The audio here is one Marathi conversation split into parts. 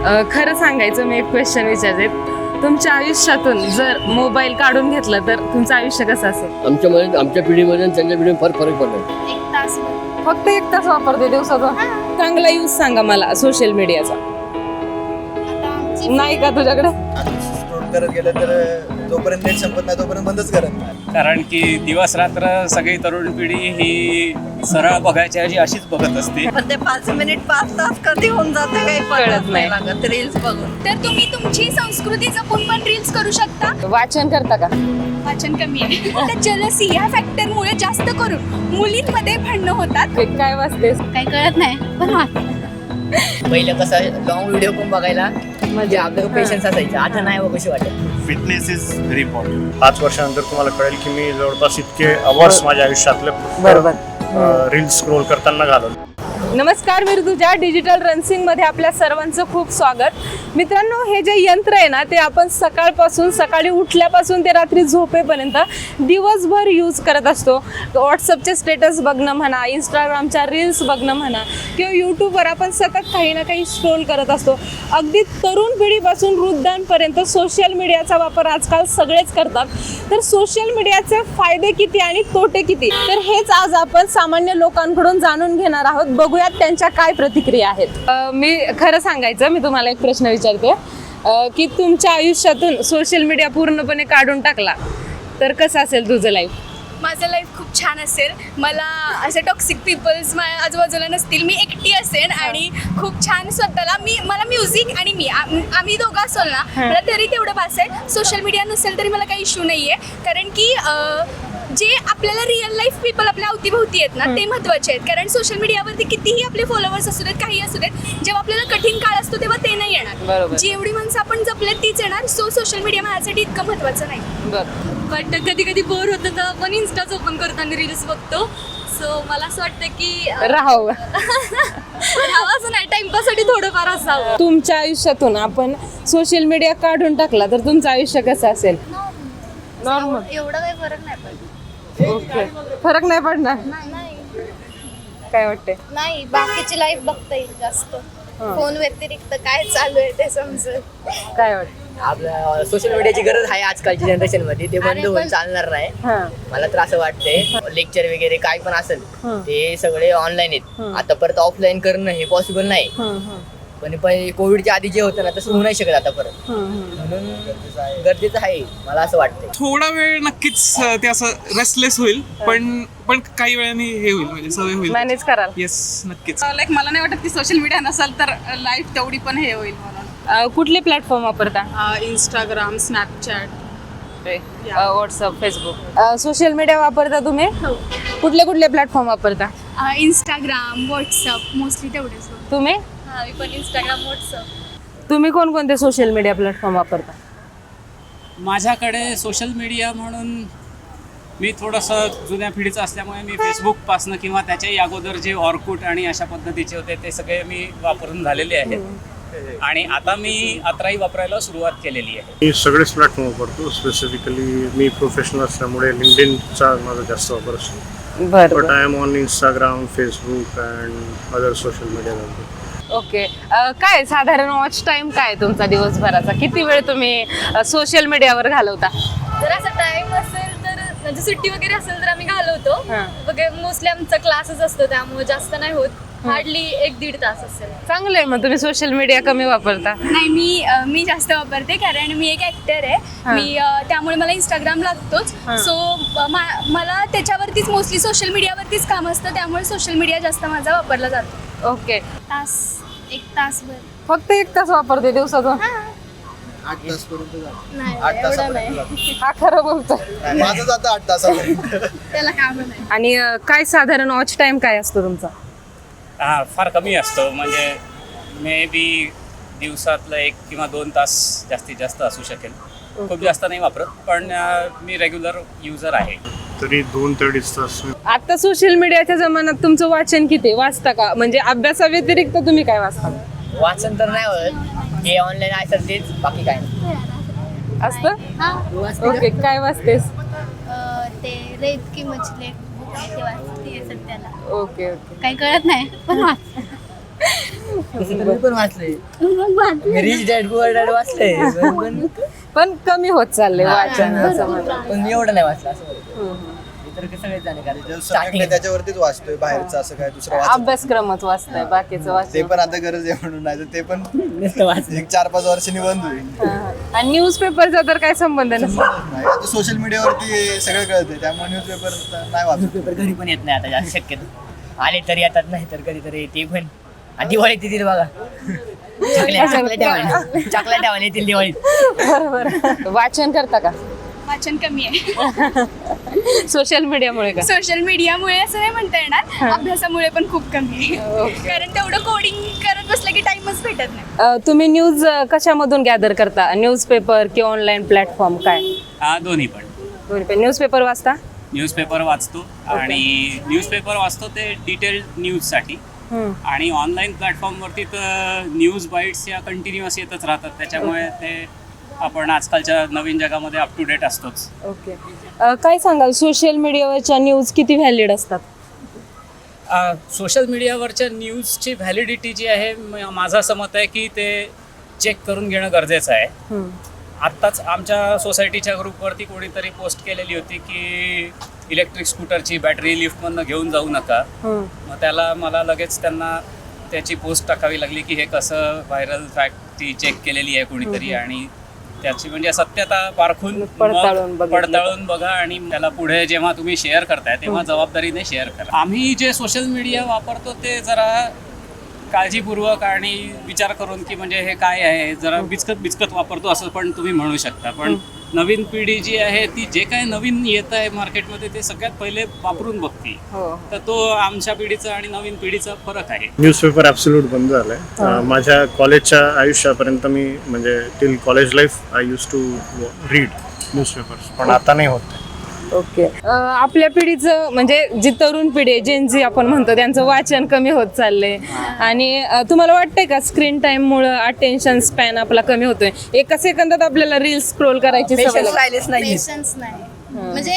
अ, खरं सांगायचं मी एक क्वेश्चन विचारते. तुमच्या आयुष्यातून जर मोबाईल काढून घेतला तर तुमचं आयुष्य कसं असेल? आमच्यामध्ये आमच्या पिढीमध्ये आणि त्यांच्या पिढीमध्ये फार फरक पडला एक तास फक्त एक तास वापरते दिवसातून चांगला यूज सांगा मला सोशल मीडियाचा नाही का तुझ्याकडे? करत गेलं तर जोपर्यंत नेट संपत नाही तोपर्यंत बंदच करत नाही. कारण की दिवस रात्र सगळी तरुण पिढी ही सरळ बघायच्या ऐवजी अशीच बघत असते. पण ते पाच मिनिट पाच तास कधी होऊन जाते काही कळत नाही. लागत रील्स बघून. तर तुम्ही तुमची संस्कृती जपून पण रील्स करू शकता? वाचन करता का? वाचन कमी आहे. तर जलसी ह्या फॅक्टरमुळे जास्त करून मुलींमध्ये भांडणं होतात. काय वाचतेस? काही कळत नाही. पण हा. पहिलं कसं लॉंग व्हिडिओ पण बघायला म्हणजे आपलं पेशन्स असायचं. आता नाही बघ कशी वाटत. फिटनेस इज व्हेरी इम्पॉर्टंट पाच वर्षानंतर तुम्हाला कळेल की मी जवळपास इतके अवर्स माझ्या आयुष्यातले बरोबर. रील्स स्क्रोल करताना घालवले. नमस्कार मी ऋतुजा. डिजिटल रन्सिंगमध्ये आपल्या सर्वांचं खूप स्वागत. मित्रांनो हे जे यंत्र आहे ना ते आपण सकाळपासून सकाळी उठल्यापासून ते रात्री झोपेपर्यंत दिवसभर यूज करत असतो. व्हॉट्सअपचे स्टेटस बघणं म्हणा इंस्टाग्रामच्या रील्स बघणं म्हणा किंवा यूट्यूबवर आपण सतत काही ना काही स्ट्रोल करत असतो. अगदी तरुण पिढीपासून वृद्धांपर्यंत सोशल मीडियाचा वापर आजकाल सगळेच करतात. तर सोशल मीडियाचे फायदे किती आणि तोटे किती? तर हेच आज आपण सामान्य लोकांकडून जाणून घेणार आहोत. बघूयात त्यांच्या काय प्रतिक्रिया आहेत. मी खरं सांगायचं मी तुम्हाला एक प्रश्न विचारते. की तुमच्या आयुष्यातून सोशल मीडिया पूर्णपणे काढून टाकला तर कसं असेल तुझं लाईफ माझं लाईफ खूप छान असेल. मला असे टॉक्सिक पीपल्स माझ्या आजूबाजूला नसतील. मी एकटी असेन आणि खूप छान स्वतःला मी मला म्युझिक आणि मी आम- आम्ही दोघं असो ना मला तरी तेवढं पास आहे. सोशल मीडिया नसेल तरी मला काही इश्यू नाही आहे कारण की अं, जे आपल्याला रिअल लाईफ पीपल आपल्या अवतीभोवती आहेत ना ते महत्त्वाचे आहेत. कारण सोशल मीडियावरती कितीही आपले फॉलोअर्स असू देत काही असू देत जेव्हा आपल्याला कठीण काळ असतो तेव्हा ते नाही येणार. जेवढी माणसं आपण जपल्यात तीच येणार. सो सोशल मीडिया माझ्यासाठी इतकं महत्वाचं नाही. बट कधी कधी बोर होतं तर आपण इन्स्टाच ओपन करतो आणि रील्स बघतो. सो मला असं वाटतं की राहावं राहावं. असं नाही. टाइमपाससाठी थोडंफार असावं. तुमच्या आयुष्यातून आपण सोशल मीडिया काढून टाकला तर तुमचं आयुष्य कसं असेल? नॉर्मल एवढं काही फरक नाही पडत. ओके. फरक नाही पडणार? नाही काय वाटते नाही बाकीची लाईफ बघता येईल जास्त. फोन व्यतिरिक्त काय चालू आहे ते समजेल काय वाटते आपल्या सोशल मीडियाची गरज आहे आजकालच्या जनरेशनमध्ये. ते बंद होऊन चालणार नाही. हा. मला तर असं वाटतंय लेक्चर वगैरे काय पण असेल हं. ते सगळे ऑनलाईन आहेत. आता परत ऑफलाईन करणं हे पॉसिबल नाही. पण पण कोविडच्या आधी जे होतं ना तसं होऊ नाही शकत आता परत. म्हणून गरजेचं आहे मला असं वाटतंय. थोडा वेळ नक्कीच अं, ते असं रेस्टलेस होईल पण पण काही वेळाने हे होईल म्हणजे सवय होईल. मॅनेज कराल. येस नक्कीच. लाईक मला नाही वाटत की सोशल मीडिया नसेल तर लाईफ तेवढी पण हे होईल म्हणून. अं, कुठले प्लॅटफॉर्म वापरता? Instagram Snapchat WhatsApp Facebook social media वापरता तुम्ही? कुठले कुठले प्लॅटफॉर्म वापरता? इंस्टाग्राम व्हॉट्सअप मोस्टली तेवढेच. तुम्ही? हा मी पण इंस्टाग्राम व्हॉट्सअप तुम्ही कोणकोणते सोशल मीडिया प्लॅटफॉर्म वापरता? माझ्याकडे सोशल मीडिया म्हणून मी थोडंसं जुन्या पिढीचं असल्यामुळे मी फेसबुकपासनं किंवा त्याच्याही अगोदर जे ऑर्कुट आणि अशा पद्धतीचे होते ते सगळे मी वापरून झालेले आहेत. आणि आता मी अत्राई वापरायला सुरुवात केलेली आहे. मी सगळेच प्लॅटफॉर्म वापरतो. स्पेसिफिकली मी प्रोफेशनल असल्यामुळे लिंकडिनचा माझा जास्त वापर असतो. बट बरं. I am on Instagram Facebook and other social media okay. काय साधारण वॉच टाइम काय तुमचा दिवसभराचा? किती वेळ तुम्ही सोशल मीडियावर घालवता? जर असा टाइम असेल तर म्हणजे सुट्टी वगैरे असेल तर आम्ही घालवतो. हा. वगैरे मोस्टली आमचा क्लासेस असतो त्यामुळे जास्त नाही होत. हार्डली एक दीड तास असेल. चांगलं आहे मग तुम्ही सोशल मीडिया कमी वापरता. नाही मी अ, मी जास्त वापरते कारण मी एक ऍक्टर हा. आहे मी अ, त्यामुळे मला इंस्टाग्राम लागतोच. हा. सो मला त्याच्यावरतीच मोस्टली सोशल मीडियावरतीच काम असतं त्यामुळे सोशल मीडिया जास्त माझा वापरला जातो. ओके. तास एक तासभर. फक्त एक तास वापरते दिवसातून आठ तास पर्यंत जातं. नाही आठ एवढं तासापर्यंत नाही. हा खरं बोलतो माझं जातं आठ तासापर्यंत. त्याला काम नाही. आणि अं, काय साधारण वॉच टाइम काय असतो तुमचा? हा फार कमी असतो. म्हणजे मे बी दिवसातलं एक किंवा दोन तास जास्तीत जास्त असू शकेल. खूप जास्त नाही वापरत पण मी रेग्युलर युजर आहे. तरी दोन ते अडीच तास मी आता सोशल मीडियाच्या जमान्यात तुमचं वाचन किती? वाचता का? म्हणजे अभ्यासाव्यतिरिक्त तुम्ही काय वाचता? वाचन तर नाही होत. जे ऑनलाईन असेल तेच बाकी काय असतं? ओके काय वाचतेस? ते रेत की मछली आहे ओके ओके काही कळत नाही पण वाच मी पण वाचले रिच डॅड पुअर डॅड वाचले पण पण कमी होत चालले वाचन असं म्हणतात. पण मी एवढं नाही वाचलं असं बोलतो. इतर ते सगळेच जाणे कारण त्याच्यावरतीच वाचतोय बाहेरचं असं काय दुसरं वाचत अभ्यासक्रमच वाचताय बाकीचं ते वाचन पण आता गरज आहे म्हणून नाही तर ते पण नुसतं वाचलं एक चार पाच वर्षांनी बंद होईल. आणि न्यूजपेपरचा तर काय संबंध नसतो नाही, आता सोशल मीडियावरती सगळं कळतंय त्यामुळे न्यूजपेपर नाही वाचत. पेपर घरी पण येत नाही आता जास्त शक्यतो. आले तरी येतात नाही तर कधीतरी येते पण. आणि दिवाळीत येतील बघा. चॉकलेट चॉकलेट ठेवायला. येतील दिवाळीत. बरोबर. वाचन करता का? वाचन कमी आहे. सोशल मीडियामुळे का? सोशल मीडियामुळे असं नाही म्हणता येणार. अभ्यासामुळे पण खूप कमी आहे. कारण तेवढं कोडिंग करत बसलं की टाइमच भेटत नाही. अ, तुम्ही न्यूज अ, कशामधून गॅदर करता? न्यूजपेपर किंवा ऑनलाईन प्लॅटफॉर्म काय? हा दोन्ही पण. दोन्ही पण. न्यूजपेपर वाचता? न्यूजपेपर वाचतो आणि न्यूजपेपर वाचतो ते डिटेल्ड न्यूजसाठी. आणि ऑनलाईन प्लॅटफॉर्मवरती तर न्यूज बाईट्स या कंटिन्युअस येतच राहतात. त्याच्यामुळे ते आपण आजकालच्या नवीन जगामध्ये अप टू डेट असतोच. ओके. काय सांगाल? सोशल मीडियावरच्या न्यूज किती व्हॅलिड असतात? सोशल मीडियावरच्या न्यूजची व्हॅलिडिटी जी आहे माझं असं मत आहे की ते चेक करून घेणं गरजेचं आहे. आत्ताच आमच्या सोसायटीच्या ग्रुपवरती कोणीतरी पोस्ट केलेली होती की इलेक्ट्रिक स्कूटरची बॅटरी लिफ्टमधनं घेऊन जाऊ नका हम्म. मग त्याला मला लगेच त्यांना त्याची पोस्ट टाकावी लागली की हे कसं व्हायरल फॅक्ट ती चेक केलेली आहे कोणीतरी आणि त्याची म्हणजे सत्यता पारखून. पडताळून बघा आणि त्याला पुढे जेव्हा तुम्ही शेअर करताय तेव्हा जबाबदारीने शेअर करा आम्ही जे सोशल मीडिया वापरतो ते जरा काळजीपूर्वक आणि विचार करून की म्हणजे हे काय आहे जरा बिचकत बिचकत वापरतो असं पण तुम्ही म्हणू शकता. पण नवीन पिढी जी आहे ती जे काय नवीन येत आहे मार्केटमध्ये ते सगळ्यात पहिले वापरून बघते. हो. तर तो आमच्या पिढीचा आणि नवीन पिढीचा फरक आहे. न्यूजपेपर ॲब्सोल्यूट बंद झालाय. अं, माझ्या कॉलेजच्या आयुष्यापर्यंत मी म्हणजे till college life I use to read newspapers पण आता नाही होत. ओके. आपल्या पिढीचं म्हणजे जी तरुण पिढी आहे जेन जी आपण म्हणतो त्यांचं वाचन कमी होत चाललंय. आणि तुम्हाला वाटतंय का स्क्रीन टाइम मुळे अटेन्शन स्पॅन आपला कमी होतोय? एका सेकंदात आपल्याला रील्स स्क्रोल करायची सवय नाही. म्हणजे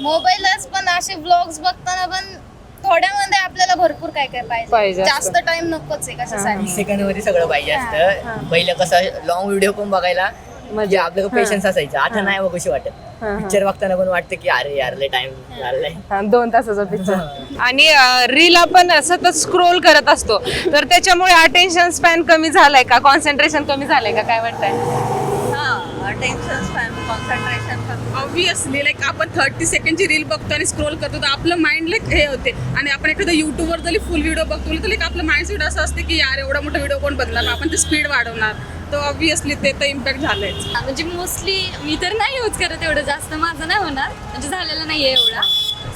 मोबाईलच पण असे ब्लॉग्स बघताना पण थोड्यामध्ये आपल्याला भरपूर काय काय पाहिजे. जास्त टाइम नकोच आहे कशासाठी. सेकंडमध्ये सगळं पाहिजे असतं. पहिलं कसं लॉंग व्हिडिओ पण बघायला म्हणजे आपल्याला पेशन्स असायचं. आता नाही बघूशी वाटत. हा. पिक्चर बघताना पण वाटतं की अरे यार लय टाइम झालाय. हा, दोन तासाचा पिक्चर आणि रील आपण सतत स्क्रोल करत असतो. तर त्याच्यामुळे अटेन्शन स्पॅन कमी झालाय का? कॉन्सन्ट्रेशन कमी झालंय का? काय वाटतंय? हा tension span concentration obviously like आपण थर्टी सेकंडची रील बघतो आणि स्क्रोल करतो तर आपलं माइंड लाईक हे होते. आणि आपण एखादा युट्यूबवर जरी फुल व्हिडिओ बघतो तर लाईक आपलं माइंडसेट असं असते की यार एवढा मोठा व्हिडिओ कोण बदलणार आपण ते स्पीड वाढवणार. तर ऑब्विसली ते तर इम्पॅक्ट झालंच म्हणजे मोस्टली मी तर नाही यूज करत एवढं जास्त. माझं नाही होणार. म्हणजे झालेलं नाहीये एवढा.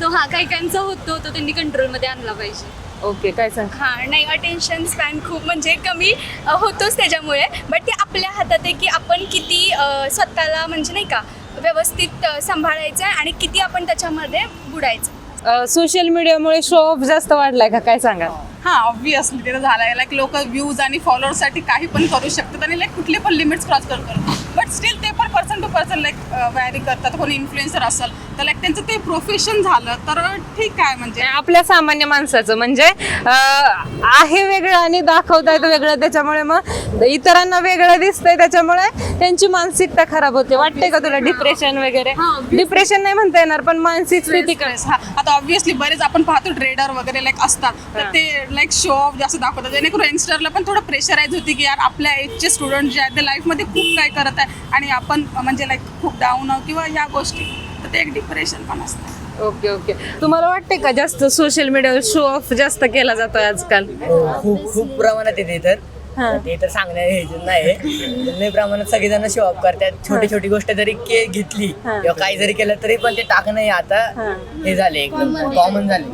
सो हा काही काहींचा होतो तो त्यांनी कंट्रोलमध्ये आणला पाहिजे. ओके काय सांग? हा नाही अटेन्शन स्पॅन खूप म्हणजे कमी होतोच त्याच्यामुळे. बट ते आपल्या हातात आहे की आपण किती स्वतःला म्हणजे नाही का व्यवस्थित सांभाळायचं आहे आणि किती आपण त्याच्यामध्ये बुडायचं. सोशल मीडियामुळे शो ऑफ जास्त वाढलाय का? काय सांगा हा ऑब्विसली ते झालंय. लाईक लोक व्ह्यूज आणि फॉलोअर्ससाठी काही पण करू शकतात आणि लाईक कुठले पण लिमिट्स क्रॉस करू करतात स्टील ते पण person to person like vary करतात. कोणी इन्फ्लुएन्सर असेल तर लाईक त्यांचं ते प्रोफेशन झालं तर ठीक आहे म्हणजे. आपल्या सामान्य माणसाचं. म्हणजे अं, आहे वेगळं आणि दाखवता येतं वेगळं त्याच्यामुळे मग इतरांना वेगळं दिसतंय त्याच्यामुळे त्यांची मानसिकता खराब होते. वाटते का तुला डिप्रेशन वगैरे? डिप्रेशन नाही म्हणता येणार पण मानसिक स्थिती काय? हा आता ऑब्व्हियसली बरेच आपण पाहतो ट्रेडर वगैरे लाईक असतात. तर ते लाईक शो ऑफ जास्त दाखवतात. जेणेकरून यंगस्टरला पण थोडं प्रेशराईज होती की यार आपल्या एजचे स्टुडंट जे आहेत ते लाईफमध्ये खूप काय करत आहे. आणि आपण म्हणजे लाईक खूप डाऊन आहोत किंवा या गोष्टी तर ते एक डिप्रेशन पण असतं. Okay okay. तुम्हाला वाटते का जास्त सोशल मीडियावर शो ऑफ जास्त केला जातोय आजकाल? हो, खूप खूप प्रमाणात येते तर. ते तर सांगण्या ह्याच्यात नाही. लय प्रमाणात सगळेजण शो ऑफ करतात. छोटी छोटी गोष्ट जरी के घेतली किंवा काही जरी केलं तरी पण ते टाकणं हे आता हे. झाले एकदम. कॉमन झाले.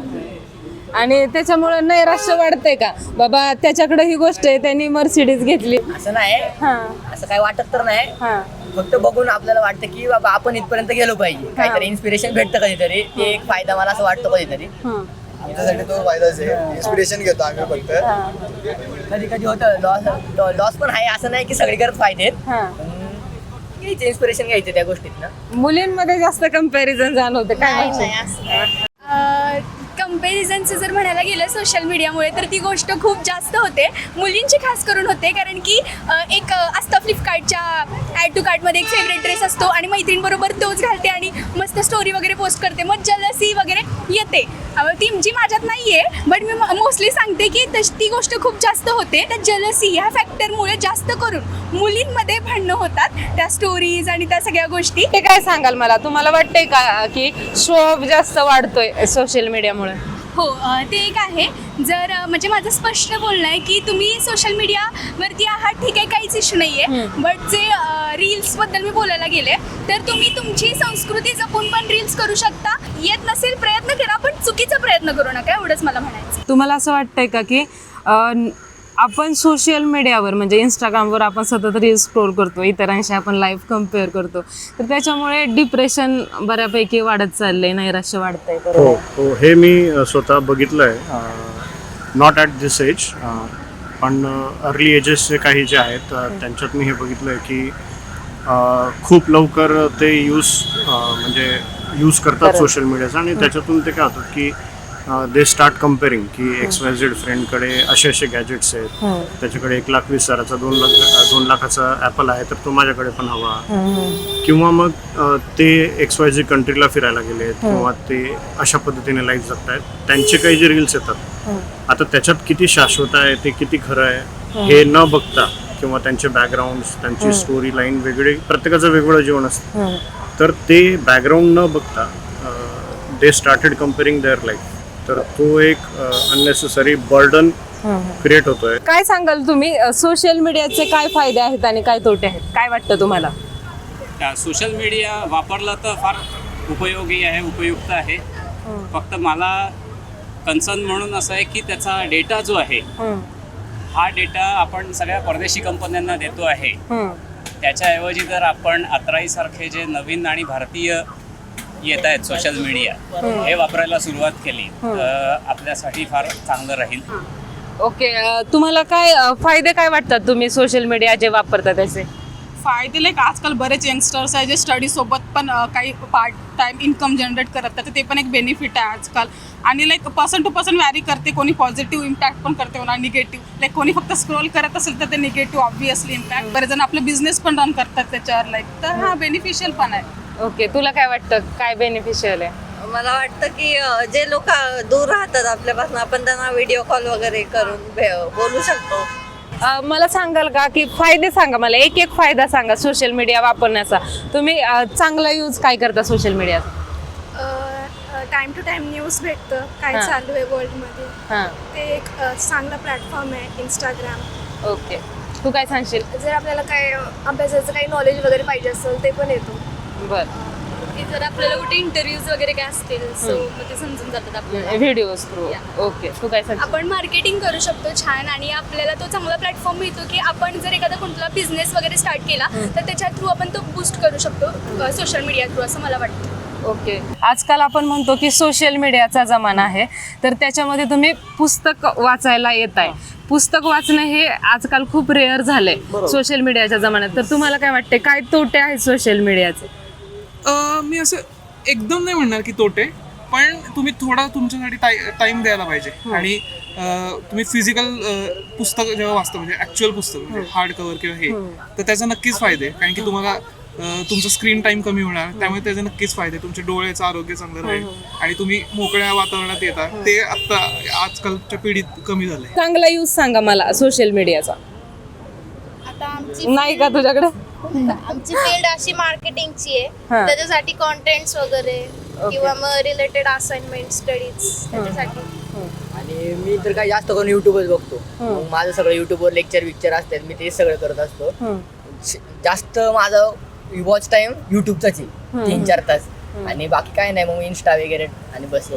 आणि त्याच्यामुळे नैराश्य वाढतंय का? बाबा त्याच्याकडे ही गोष्ट आहे त्यांनी मर्सिडीज घेतली. असं नाही. हा. असं काय वाटत तर नाही. हा. फक्त बघून आपल्याला वाटतं की बाबा आपण इथपर्यंत गेलो पाहिजे. काहीतरी इन्स्पिरेशन भेटतं कधीतरी. ते एक फायदा मला असं वाटतं कधीतरी. आमच्यासाठी तो फायदाच आहे. इन्स्पिरेशन घेतो आम्ही फक्त. कधी कधी होतं लॉस लॉस पण आहे असं नाही की सगळीकडे फायदे आहेत. हा. पण घ्यायचं इन्स्पिरेशन घ्यायचं त्या गोष्टीत ना मुलींमध्ये जास्त कंपॅरिझन जाणवते काय म्हणशील? कम्पॅरिझनचं जर म्हणायला गेलं सोशल मीडियामुळे तर ती गोष्ट खूप जास्त होते. मुलींची खास करून होते कारण की एक असतं फ्लिपकार्टच्या ॲड टू कार्टमध्ये एक फेवरेट ड्रेस असतो आणि मैत्रीणबरोबर तोच घालते आणि मस्त स्टोरी वगैरे पोस्ट करते. मग जलसी वगैरे येते. ती जी माझ्यात नाही आहे बट मी मोस्टली सांगते की तश ती गोष्ट खूप जास्त होते. तर जलसी ह्या फॅक्टरमुळे जास्त करून मुलींमध्ये भांडणं होतात. त्या स्टोरीज आणि त्या सगळ्या गोष्टी. हे काय सांगाल मला? तुम्हाला वाटतंय का की शोभ जास्त वाढतोय सोशल मीडियामुळे हो अ, ते एक आहे. जर अ, म्हणजे माझं स्पष्ट बोलणं आहे की तुम्ही सोशल मीडियावरती आहात ठीक आहे काहीच इश्यू नाही आहे बट जे रील्सबद्दल मी बोलायला गेले तर तुम्ही तुमची संस्कृती जपून पण रील्स करू शकता. येत नसेल प्रयत्न करा पण चुकीचा प्रयत्न करू नका एवढंच मला म्हणायचं तुम्हाला असं वाटतंय का की अं, आपण सोशल मीडियावर म्हणजे इंस्टाग्रामवर आपण सतत रील्स स्क्रोल करतो इतरांशी आपण लाईफ कंपेअर करतो. तर त्याच्यामुळे डिप्रेशन बऱ्यापैकी वाढत चाललंय नैराश्य वाढतंय हो बरोबर? हो हे. मी स्वतः बघितलं आहे नॉट ॲट दिस एज पण अर्ली एजेसचे काही जे आहेत त्यांच्यात मी हे बघितलं आहे की खूप लवकर ते यूज म्हणजे यूज करतात सोशल मीडियाचा आणि त्याच्यातून ते काय होतं की दे स्टार्ट कम्पेअरिंग की एक्स वाय झेड फ्रेंडकडे असे असे गॅजेट्स आहेत. त्याच्याकडे एक लाख वीस हजाराचा दोन लाख दोन लाखाचा ॲपल आहे तर तो माझ्याकडे पण हवा. किंवा मग ते एक्स वाय झी कंट्रीला फिरायला गेले किंवा ते अशा पद्धतीने लाईफ जगतायत. त्यांचे काही जे रील्स येतात. आता त्याच्यात किती शाश्वत आहे ते किती खरं आहे हे. न बघता किंवा त्यांचे बॅकग्राऊंड त्यांची स्टोरी लाईन वेगळी प्रत्येकाचं वेगवेगळं जीवन असतं. तर ते बॅकग्राऊंड न बघता they started comparing their life तर तो एक अननेसेसरी बर्डन क्रिएट होतोय. काय सांगाल तुम्ही? सोशल मीडियाचे काय फायदे आहेत आणि काय तोटे आहेत? काय वाटतं तुम्हाला? सोशल मीडिया वापरलं तर फार उपयोगी आहे उपयुक्त आहे. फक्त मला कन्सर्न म्हणून असं आहे की त्याचा डेटा जो आहे हा. डेटा आपण सगळ्या परदेशी कंपन्यांना देतो आहे. त्याच्याऐवजी जर आपण अत्राईसारखे जे नवीन आणि भारतीय येत आहेत सोशल मीडिया हे वापरायला सुरुवात केली तर आपल्यासाठी फार चांगलं राहील. ओके तुम्हाला काय अं, फायदे काय वाटतात तुम्ही सोशल मीडिया जे वापरता त्याचे? फायदे लाईक आजकाल बरेच यंगस्टर्स आहे जे स्टडी सोबत पण अ, काही पार्ट टाइम इन्कम जनरेट करत तर ते पण एक बेनिफिट आहे आजकाल. आणि like person to person vary करते कोणी पॉझिटिव्ह इम्पॅक्ट पण करते कोणा निगेटिव्ह लाईक कोणी फक्त स्क्रोल करत असेल तर ते निगेटिव्ह ऑब्विसली इम्पॅक्ट बरेच जण आपले बिझनेस पण रन करतात त्याच्यावर लाईक तर हा बेनिफिशियल पण आहे. ओके तुला काय वाटतं? काय बेनिफिशियल आहे? मला वाटतं की अ, जे लोक दूर राहतात आपल्यापासून आपण त्यांना व्हिडिओ कॉल वगैरे करून भे- बोलू शकतो. अ, मला सांगाल का की फायदे सांगा मला. एक एक फायदा सांगा सोशल मीडिया वापरण्याचा. तुम्ही अ, चांगला यूज काय करता सोशल मीडियाचा टाइम टू टाइम न्यूज भेटतं काय हां. चालू आहे वर्ल्डमध्ये हां. ते एक चांगला प्लॅटफॉर्म आहे इंस्टाग्राम ओके. तू काय सांगशील? जर आपल्याला काय अभ्यासाचं काही नॉलेज वगैरे पाहिजे असेल ते पण येतो. बर. की जर आपल्याला कुठे इंटरव्ह्यूज वगैरे काय असतील सो मग ते समजून जातात आपल्याला. व्हिडिओ थ्रू ओके तू काय सांगशील आपण मार्केटिंग करू शकतो छान आणि आपल्याला तो चांगला प्लॅटफॉर्म मिळतो की आपण जर एखादा कोणता बिझनेस वगैरे स्टार्ट केला तर त्याच्या थ्रू आपण तो बूस्ट करू शकतो सोशल मीडिया थ्रू असं मला वाटतं. ओके आजकाल आपण म्हणतो की सोशल मीडियाचा जमाना आहे. तर त्याच्यामध्ये तुम्ही पुस्तक वाचायला येत आहे पुस्तक वाचणं हे आजकाल खूप रेअर झालंय सोशल मीडियाच्या जमान्यात. तर तुम्हाला काय वाटते काय तोटे आहेत सोशल मीडियाचे अ, मी असं एकदम नाही म्हणणार की तोटे पण तुम्ही थोडा तुमच्यासाठी टाइम द्यायला पाहिजे. आणि अ, तुम्ही फिजिकल पुस्तक जेव्हा वाचता म्हणजे ऍक्च्युअल पुस्तक म्हणजे हार्ड कव्हर किंवा हे तर त्याचा नक्कीच फायदे आहे. कारण की तुम्हाला अ, तुमचा स्क्रीन टाइम कमी होणार त्यामुळे त्याचे नक्कीच फायदे तुमच्या डोळ्याचं आरोग्य चांगलं राहील. आणि तुम्ही मोकळ्या वातावरणात येता ते आता आजकालच्या पिढीत कमी झालंय. चांगला यूज सांगा मला सोशल मीडियाचा आता आमची नाही का तुझ्याकडे? आमची फील्ड अशी मार्केटिंगची हा. आहे त्याच्यासाठी कॉन्टेंट्स वगैरे किंवा मग रिलेटेड असाइनमेंट स्टडीज त्याच्यासाठी. आणि मी तर काय जास्त करून युट्यूबच बघतो. मग माझं सगळं युट्यूबवर लेक्चर विक्चर असतात मी ते सगळं करत असतो. श- जास्त माझं वॉच टाइम युट्यूबचाच आहे तीन चार तास. आणि बाकी काय नाही मग इन्स्टा वगैरे आणि बस.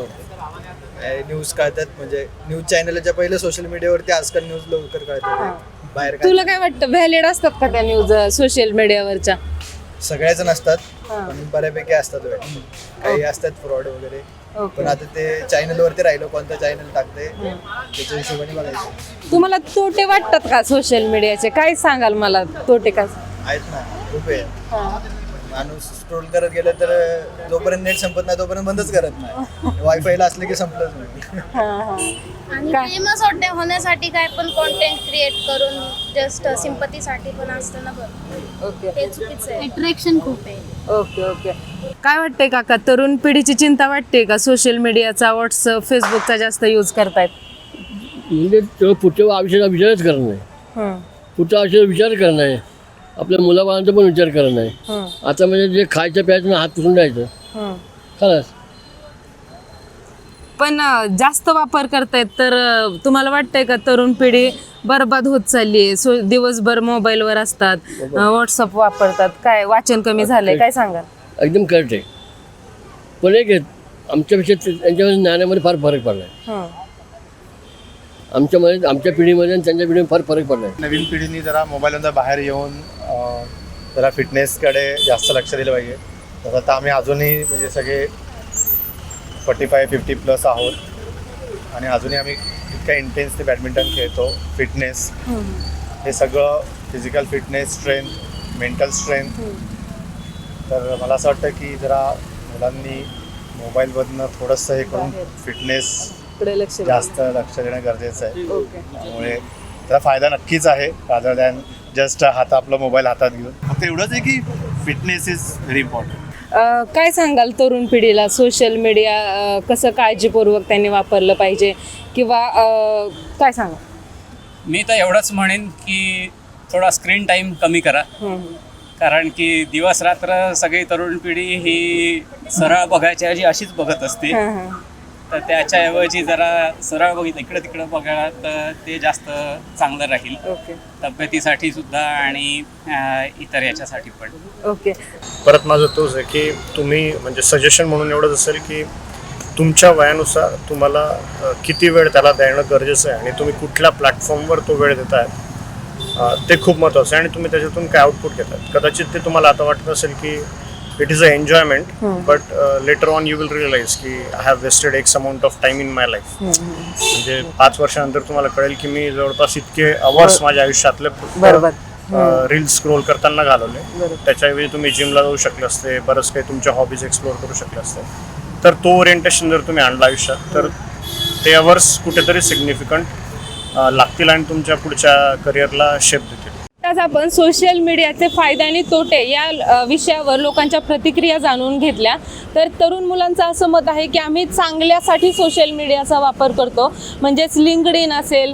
न्यूज कळतात म्हणजे न्यूज चॅनलच्या पहिले सोशल मीडियावरती आजकाल न्यूज लवकर कळतात. बाहेर काय? तुला काय वाटतं? व्हॅलिड असतात का त्या न्यूज सोशल मीडियावरच्या सगळ्याच नसतात पण बऱ्यापैकी असतात. काही असतात फ्रॉड वगैरे पण आता ते चॅनल वरती राहिलो कोणतं चॅनल टाकते त्याच्या हिशोबाने बघायचं. तुम्हाला तोटे वाटतात का सोशल मीडियाचे काय सांगाल मला तोटे काय आहेत ना खूप आहे. माणूस स्क्रोल करत गेलं तर जोपर्यंत नेट संपत नाही तोपर्यंत बंदच करत नाही. वायफायला असलं की संपलंच नाही. आणि काय? फेमस होण्यासाठी काय पण कॉन्टेंट क्रिएट करून जस्ट सिंपतीसाठी पण असतं ना बरं. ओके ते चुकीचं आहे. अट्रॅक्शन खूप आहे. ओके ओके काय वाटतंय काका? तरुण पिढीची चिंता वाटते का? सोशल मीडियाचा व्हॉट्सअप फेसबुकचा जास्त यूज करतायत? म्हणजे तो पुढच्या आयुष्याचा विचारच करणं नाही. हं, पुढच्या आयुष्याचा विचार करणं नाही. आपल्या मुलाबाळांचा पण विचार करणं नाही. हं, आता म्हणजे जे खायचं प्यायचं ना हात पुसून जायचं हं. खरंच. पण जास्त वापर करतायत तर तुम्हाला वाटतंय का तरुण पिढी बरबाद होत चालली आहे सो दिवसभर मोबाईलवर असतात व्हॉट्सअप वापरतात. काय वाचन कमी झालंय काय सांगाल? एकदम करेक्ट आहे. पण एक आमच्यापेक्षा त्यांच्यामध्ये ज्ञानामध्ये फार फरक पडला आहे हं, आमच्यामध्ये आमच्या पिढीमध्ये आणि त्यांच्या पिढीमध्ये फार फरक पडला आहे नवीन पिढीने जरा मोबाईलमधून बाहेर येऊन अं, जरा फिटनेसकडे जास्त लक्ष दिलं पाहिजे. तसं आता आम्ही अजूनही म्हणजे सगळे फोर्टी फाय फिफ्टी प्लस आहोत. आणि अजूनही आम्ही इतका इंटेन्स ते बॅडमिंटन खेळतो. फिटनेस हे सगळं physical fitness strength mental strength तर मला असं वाटतं की जरा मुलांनी मोबाईलमधनं थोडंसं हे करून फिटनेस. जास्त लक्ष देणं गरजेचं आहे. त्यामुळे त्याचा फायदा नक्कीच आहे रादर दॅन जस्ट हात आपला मोबाईल हातात घेऊन. फक्त एवढंच आहे की फिटनेस इज व्हेरी इम्पॉर्टंट अं, काय सांगाल तरुण पिढीला? सोशल मीडिया कसं काळजीपूर्वक त्यांनी वापरलं पाहिजे? किंवा अं, काय सांगा मी तर एवढंच म्हणेन की थोडा स्क्रीन टाईम कमी करा. कारण की दिवस रात्र सगळी तरुण पिढी ही सरळ बघायच्या ऐवजी अशीच बघत असते. तर त्याच्याऐवजी जरा सरळ बघित इकडं तिकडं बघा तर ते जास्त चांगलं राहील. ओके. तब्येतीसाठी सुद्धा आणि अं, इतर याच्यासाठी पण. ओके. परत माझं तोच आहे की तुम्ही म्हणजे सजेशन म्हणून एवढंच असेल की तुमच्या वयानुसार तुम्हाला अ, किती वेळ त्याला देणं गरजेचं आहे आणि तुम्ही कुठल्या प्लॅटफॉर्मवर तो वेळ देताय अ, ते खूप महत्त्वाचं आहे आणि तुम्ही त्याच्यातून काय आउटपुट घेतात? कदाचित ते तुम्हाला आता वाटत असेल की it is a enjoyment but later on you will realize की I have wasted x amount of time in my life म्हणजे पाच वर्षानंतर तुम्हाला कळेल की मी जवळपास इतके अवर्स माझ्या आयुष्यातले रील्स स्क्रोल करताना घालवले. त्याच्याऐवजी तुम्ही जिमला जाऊ शकले असते बरंच काही तुमच्या हॉबीज एक्सप्लोअर करू शकले असते. तर तो ओरिएंटेशन जर तुम्ही आणलं आयुष्यात तर ते अवर्स कुठेतरी सिग्निफिकंट लागतील आणि तुमच्या पुढच्या करिअरला शेप देतील. आज आपण सोशल मीडियाचे फायदे आणि तोटे या विषयावर लोकांच्या प्रतिक्रिया जाणून घेतल्या. तर तरुण मुलांचं असं मत आहे की आम्ही चांगल्यासाठी सोशल मीडियाचा वापर करतो. म्हणजेच लिंकड इन असेल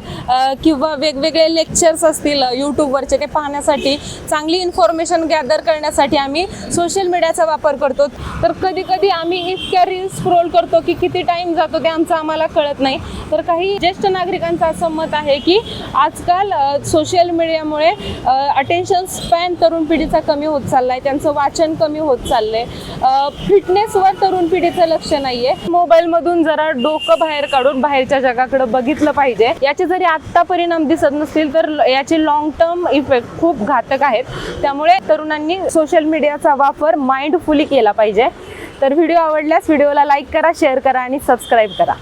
किंवा वेगवेगळे लेक्चर्स असतील यूट्यूबवरचे ते पाहण्यासाठी चांगली इन्फॉर्मेशन गॅदर करण्यासाठी आम्ही सोशल मीडियाचा वापर करतो. तर कधी कधी आम्ही इतक्या रील्स स्क्रोल करतो की किती टाईम जातो ते आमचं आम्हाला कळत नाही. तर काही ज्येष्ठ नागरिकांचं असं मत आहे की आजकाल सोशल मीडियामुळे अटेन्शन स्पॅन तरुण पिढीचा कमी होत चाललाय त्यांचं वाचन कमी होत चाललंय. फिटनेसवर तरुण पिढीचं लक्ष नाहीये. मोबाईलमधून जरा डोकं बाहेर काढून बाहेरच्या जगाकडे बघितलं पाहिजे. याचे जरी आत्ता परिणाम दिसत नसतील तर ल- याचे लॉंग टर्म इफेक्ट खूप घातक आहेत. त्यामुळे तरुणांनी सोशल मीडियाचा वापर माइंडफुली केला पाहिजे. तर व्हिडिओ आवडल्यास व्हिडिओला लाईक करा शेअर करा आणि सबस्क्राईब करा.